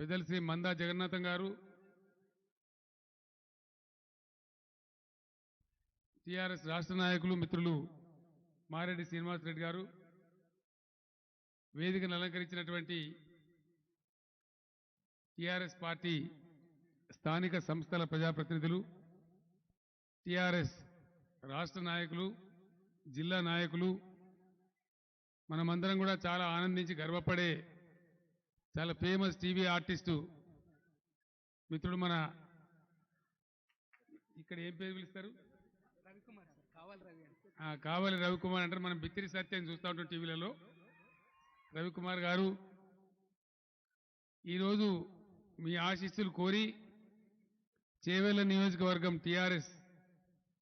పెద్దలు శ్రీ మందా జగన్నాథం గారు. టిఆర్ఎస్ రాష్ట్ర నాయకులు మిత్రులు మారెడ్డి శ్రీనివాసరెడ్డి గారు. వేదికను అలంకరించినటువంటి టిఆర్ఎస్ పార్టీ స్థానిక సంస్థల ప్రజాప్రతినిధులు టిఆర్ఎస్ రాష్ట్ర నాయకులు జిల్లా నాయకులు మనమందరం కూడా చాలా ఆనందించి గర్వపడే చాలా ఫేమస్ టీవీ ఆర్టిస్టు. మిత్రుడు మన ఇక్కడ ఏం పేరు పిలుస్తారు? కావాలి రవికుమార్ అంటారు. మనం బిత్తిరి సత్యం చూస్తూ ఉంటాం టీవీలలో. రవికుమార్ గారు ఈరోజు మీ ఆశీస్సులు కోరి చేవెళ్ళ నియోజకవర్గం టీఆర్ఎస్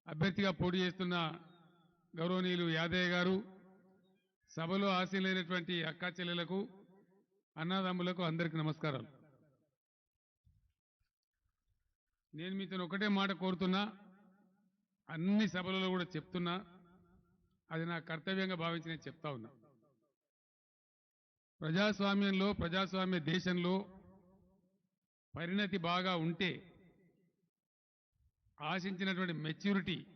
అభ్యర్థిగా పోటీ చేస్తున్న గౌరవనీయులు యాదయ్య గారు సభలో ఆశీలైనటువంటి అక్కా చెల్లెలకు అన్నదమ్ములకు అందరికీ నమస్కారాలు. నేను మీతో ఒకటే మాట కోరుతున్నా అన్ని సభలలో కూడా చెప్తున్నా అది నా కర్తవ్యంగా భావించి నేను చెప్తా ఉన్నా. ప్రజాస్వామ్యంలో ప్రజాస్వామ్య దేశంలో పరిణతి బాగా ఉంటే ఆశించినటువంటి మెచ్యూరిటీ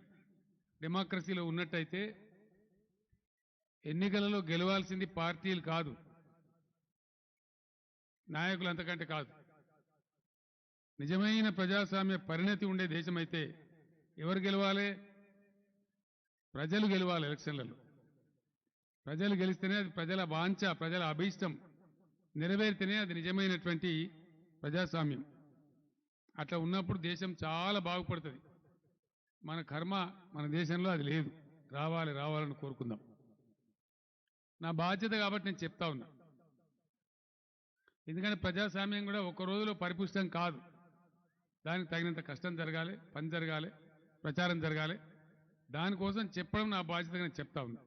డెమోక్రసీలో ఉన్నట్టయితే ఎన్నికలలో గెలవాల్సింది పార్టీలు కాదు. నాయకులు అంతకంటే కాదు. నిజమైన ప్రజాస్వామ్య పరిణతి ఉండే దేశమైతే ఎవరు గెలవాలి? ప్రజలు గెలవాలి ఎలక్షన్లలో. ప్రజలు గెలిస్తేనే అది ప్రజల వాంఛ ప్రజల అభీష్టం నెరవేరితేనే అది నిజమైనటువంటి ప్రజాస్వామ్యం. అట్లా ఉన్నప్పుడు దేశం చాలా బాగుపడుతుంది. మన కర్మ మన దేశంలో అది లేదు. రావాలి రావాలని కోరుకుందాం. నా బాధ్యత కాబట్టి నేను చెప్తా ఉన్నా. ఎందుకంటే ప్రజాస్వామ్యం కూడా ఒక రోజులో పరిపుష్టం కాదు. దానికి తగినంత కష్టం జరగాలి పని జరగాలి ప్రచారం జరగాలి. దానికోసం చెప్పడం నా బాధ్యతగా నేను చెప్తా ఉన్నా.